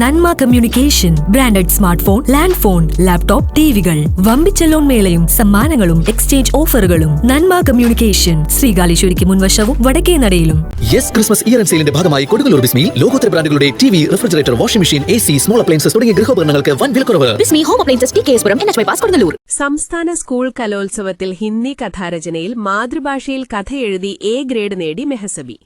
Nanma communication branded smart phone land phone laptop ടിവികൾ. വമ്പിച്ച loan മേളയും സമ്മാനങ്ങളും exchange ഓഫറുകളും. നന്മ കമ്മ്യൂണിക്കേഷൻ ശ്രീകാലേശ്വരിക്ക് മുൻവശവും വടക്കേ നടയിലും. യെസ് ക്രിസ്മസ് ഇയർ ആൻഡ് സെയിലിന്റെ ഭാഗമായി കൊടുങ്ങല്ലൂർ ബിസ്മിയിൽ ലോകോത്തര ബ്രാൻഡുകളുടെ T V refrigerator washing machine A C small appliances തുടങ്ങിയ ഗൃഹോപകരണങ്ങൾക്ക് വൻ വിലക്കുറവ്. Bismi home appliances T K S N H Kodungallur. സംസ്ഥാന സ്കൂൾ കലോത്സവത്തിൽ ഹിന്ദി കഥാരചനയിൽ മാതൃഭാഷയിൽ കഥ എഴുതി എ ഗ്രേഡ് നേടി മെഹസബി.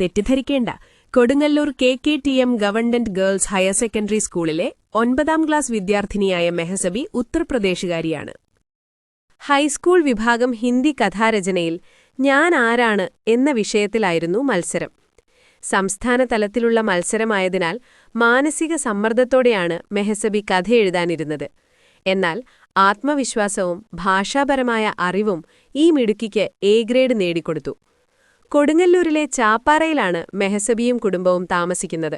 തെറ്റിദ്ധരിക്കേണ്ട. Kodungallur K K T M government girls higher secondary സ്കൂളിലെ ഒൻപതാം ക്ലാസ് വിദ്യാർത്ഥിനിയായ മെഹസബി ഉത്തർപ്രദേശുകാരിയാണ്. ഹൈസ്കൂൾ വിഭാഗം ഹിന്ദി കഥാരചനയിൽ ഞാൻ ആരാണ് എന്ന വിഷയത്തിലായിരുന്നു മത്സരം. സംസ്ഥാന തലത്തിലുള്ള മത്സരമായതിനാൽ മാനസിക സമ്മർദ്ദത്തോടെയാണ് മെഹസബി കഥയെഴുതാനിരുന്നത് എന്നാൽ ആത്മവിശ്വാസവും ഭാഷാപരമായ അറിവും ഈ മിടുക്കിക്ക് എ ഗ്രേഡ് നേടിക്കൊടുത്തു. കൊടുങ്ങല്ലൂരിലെ ചാപ്പാറയിലാണ് മെഹസബിയും കുടുംബവും താമസിക്കുന്നത്.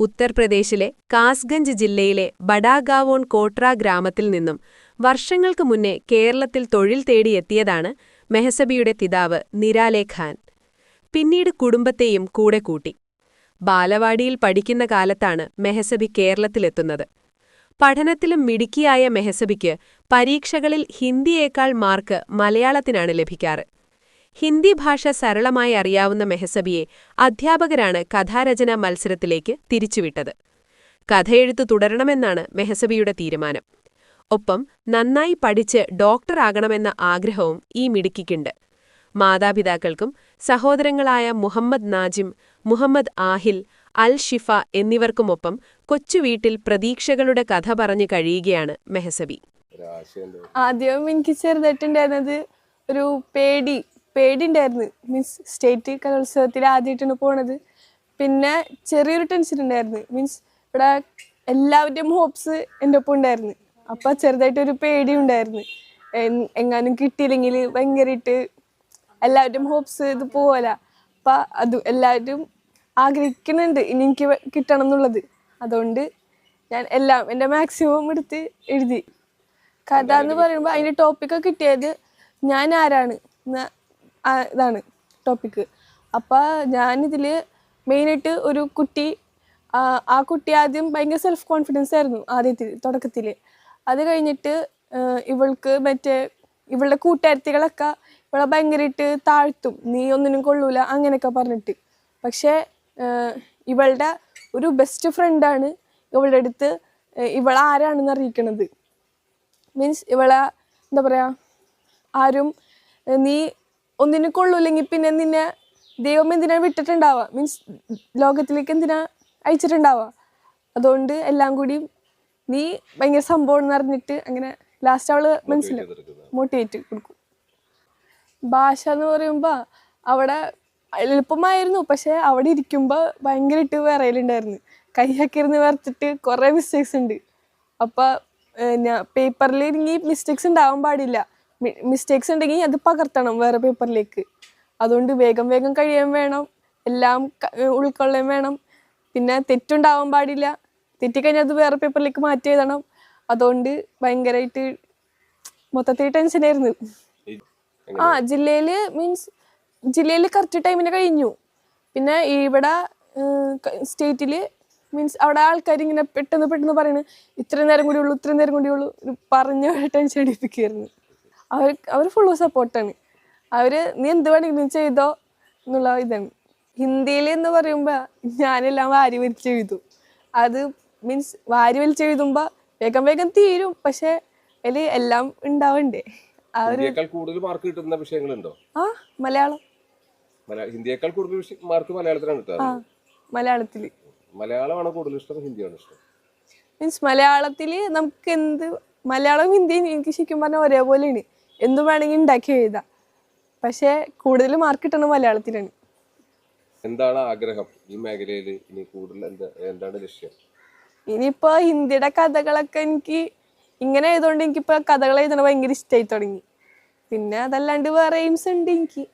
ഉത്തർപ്രദേശിലെ കാസ്ഗഞ്ച് ജില്ലയിലെ ബഡാഗാവോൺ കോട്ര ഗ്രാമത്തിൽ നിന്നും വർഷങ്ങൾക്ക് മുന്നേ കേരളത്തിൽ തൊഴിൽ തേടിയെത്തിയതാണ് മെഹസബിയുടെ പിതാവ് നിരാലെ ഖാൻ. പിന്നീട് കുടുംബത്തെയും കൂടെ കൂട്ടി. ബാലവാടിയിൽ പഠിക്കുന്ന കാലത്താണ് മെഹസബി കേരളത്തിലെത്തുന്നത്. പഠനത്തിലും മിടുക്കിയായ മെഹസബിക്ക് പരീക്ഷകളിൽ ഹിന്ദിയേക്കാൾ മാർക്ക് മലയാളത്തിനാണ് ലഭിക്കാറ്. ഹിന്ദി ഭാഷ സരളമായി അറിയാവുന്ന മെഹസബിയെ അധ്യാപകരാണ് കഥാരചന മത്സരത്തിലേക്ക് തിരിച്ചുവിട്ടത്. കഥയെഴുത്ത് തുടരണമെന്നാണ് മെഹസബിയുടെ തീരുമാനം. ഒപ്പം നന്നായി പഠിച്ച് ഡോക്ടറാകണമെന്ന ആഗ്രഹവും ഈ മിടുക്കിക്കുണ്ട്. മാതാപിതാക്കൾക്കും സഹോദരങ്ങളായ മുഹമ്മദ് നാജിം മുഹമ്മദ് ആഹിൽ അൽ ഷിഫ എന്നിവർക്കുമൊപ്പം കൊച്ചുവീട്ടിൽ പ്രതീക്ഷകളുടെ കഥ പറഞ്ഞു കഴിയുകയാണ് മെഹസബി. ആദ്യം എനിക്ക് ചെറുതായിട്ടുണ്ടായിരുന്നത് ഒരു പേടി പേടി ഉണ്ടായിരുന്നു മീൻസ് സ്റ്റേറ്റ് കലോത്സവത്തിൽ ആദ്യമായിട്ടാണ് പോണത്. പിന്നെ ചെറിയൊരു ടെൻഷൻ ഉണ്ടായിരുന്നു. മീൻസ് ഇവിടെ എല്ലാവരുടെയും ഹോപ്സ് എന്റെ ഒപ്പം ഉണ്ടായിരുന്നു. അപ്പം ചെറുതായിട്ടൊരു പേടി ഉണ്ടായിരുന്നു. എങ്ങാനും കിട്ടിയില്ലെങ്കിൽ ഭയങ്കരമായിട്ട് എല്ലാവരുടെയും ഹോപ്സ് ഇത് പോവല. അപ്പം അത് എല്ലാവരും ആഗ്രഹിക്കുന്നുണ്ട് ഇനി എനിക്ക് കിട്ടണം എന്നുള്ളത്. അതുകൊണ്ട് ഞാൻ എല്ലാം എന്റെ മാക്സിമം എടുത്ത് എഴുതി. കഥ എന്ന് പറയുമ്പോൾ അതിന്റെ ടോപ്പിക്കൊക്കെ കിട്ടിയത് ഞാൻ ആരാണ്? ഇതാണ് ടോപ്പിക്ക് അപ്പോൾ ഞാനിതിൽ മെയിനായിട്ട് ഒരു കുട്ടി ആ, കുട്ടി ആദ്യം ഭയങ്കര സെൽഫ് കോൺഫിഡൻസ് ആയിരുന്നു ആദ്യത്തിൽ തുടക്കത്തിൽ അത് കഴിഞ്ഞിട്ട് ഇവൾക്ക് മറ്റേ ഇവളുടെ കൂട്ടുകാരത്തികളൊക്കെ ഇവളെ ഭയങ്കരമായിട്ട് താഴ്ത്തും. നീ ഒന്നിനും കൊള്ളൂല അങ്ങനെയൊക്കെ പറഞ്ഞിട്ട്. പക്ഷേ ഇവളുടെ ഒരു ബെസ്റ്റ് ഫ്രണ്ടാണ് ഇവളുടെ അടുത്ത് ഇവൾ ആരാണെന്ന് അറിയിക്കണത്. മീൻസ് ഇവളെ എന്താ പറയുക ആരും നീ ഒന്നിനും കൊള്ളൂല്ലെങ്കിൽ പിന്നെ നിന്നെ ദൈവം എന്തിനാ വിട്ടിട്ടുണ്ടാവുക? മീൻസ് ലോകത്തിലേക്ക് എന്തിനാ അയച്ചിട്ടുണ്ടാവുക? അതുകൊണ്ട് എല്ലാം കൂടി നീ ഭയങ്കര സംഭവം എന്ന് അറിഞ്ഞിട്ട് അങ്ങനെ ലാസ്റ്റ് അവൾ മനസ്സിലാവും മോട്ടിവേറ്റ് കൊടുക്കും. ഭാഷ എന്ന് പറയുമ്പോൾ അവിടെ എളുപ്പമായിരുന്നു. പക്ഷെ അവിടെ ഇരിക്കുമ്പോൾ ഭയങ്കരമായിട്ട് വിറയലുണ്ടായിരുന്നു. കൈയൊക്കെ ഇരുന്ന് വരച്ചിട്ട് കുറേ മിസ്റ്റേക്സ് ഉണ്ട്. അപ്പോൾ ഞാൻ പേപ്പറിൽ ഇനി മിസ്റ്റേക്സ് ഉണ്ടാവാൻ പാടില്ല. മിസ്റ്റേക്സ് ഉണ്ടെങ്കിൽ അത് പകർത്തണം വേറെ പേപ്പറിലേക്ക് അതുകൊണ്ട് വേഗം വേഗം കഴിയാൻ വേണം. എല്ലാം ഉൾക്കൊള്ളാൻ വേണം. പിന്നെ തെറ്റുണ്ടാവാൻ പാടില്ല. തെറ്റിക്കഴിഞ്ഞാൽ അത് വേറെ പേപ്പറിലേക്ക് മാറ്റി എഴുതണം. അതുകൊണ്ട് ഭയങ്കരമായിട്ട് മൊത്തത്തിൽ ടെൻഷനായിരുന്നു ആ ജില്ലയിൽ മീൻസ് ജില്ലയിൽ കറക്റ്റ് ടൈമിന് കഴിഞ്ഞു. പിന്നെ ഇവിടെ സ്റ്റേറ്റിൽ മീൻസ് അവിടെ ആൾക്കാർ ഇങ്ങനെ പെട്ടെന്ന് പെട്ടെന്ന് പറയുന്നത് ഇത്രയും നേരം കൂടിയുള്ളൂ ഇത്രയും നേരം കൂടിയുള്ളൂ പറഞ്ഞ ടെൻഷൻ അടിപ്പിക്കുകയായിരുന്നു അവർ അവർ ഫുള്ള് സപ്പോർട്ടാണ് അവർ നീ എന്ത് വേണമെങ്കിലും ചെയ്തോ എന്നുള്ള ഇതാണ്. ഹിന്ദിയിൽ എന്ന് പറയുമ്പോൾ ഞാനെല്ലാം വാരി വലിച്ച് എഴുതും. അത് മീൻസ് വാരി വലിച്ച് എഴുതുമ്പോൾ വേഗം വേഗം തീരും. പക്ഷേ അതിൽ എല്ലാം ഉണ്ടാവണ്ടേ. ആ ഒരു കൂടുതൽ മാർക്ക് കിട്ടുന്ന വിഷയങ്ങളുണ്ടോ? ആ മലയാളം. മലയാ- ഹിന്ദിയേക്കാൾ കൂടുതൽ മാർക്ക് മലയാളത്തിലാണ് കിട്ടാറ് മലയാളത്തിൽ മലയാളമാണ് കൂടുതൽ ഇഷ്ടം ഹിന്ദിയാണ് ഇഷ്ടം. മീൻസ് മലയാളത്തിൽ നമുക്ക് എന്ത് മലയാളവും ഹിന്ദിയും എനിക്ക് ശരിക്കും പറഞ്ഞാൽ ഒരേപോലെയാണ്. എന്ത് വേണമെങ്കിൽ ഉണ്ടാക്കി എഴുതാം. പക്ഷേ കൂടുതൽ മാർക്ക് കിട്ടണത് മലയാളത്തിലാണ്. എന്താണ് ആഗ്രഹം ഈ മേഖലയിൽ? ഇനി കൂടുതൽ എന്താ എന്താണ് ലക്ഷ്യം? ഇനിയിപ്പോ ഹിന്ദിയുടെ കഥകളൊക്കെ എനിക്ക് ഇങ്ങനെ ആയതുകൊണ്ട് എനിക്കിപ്പോ കഥകൾ എഴുതണ ഭയങ്കര ഇഷ്ടമായി തുടങ്ങി. പിന്നെ അതല്ലാണ്ട് വേറെ എയിംസ് ഉണ്ട് എനിക്ക്.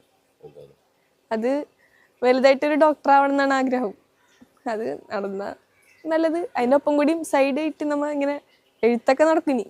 അത് വലുതായിട്ടൊരു ഡോക്ടർ ആവണം എന്നാണ് ആഗ്രഹം. അത് നടന്ന നല്ലത്. അതിനൊപ്പം കൂടി സൈഡ് ആയിട്ട് നമ്മ ഇങ്ങനെ എഴുത്തൊക്കെ നടക്കും ഇനി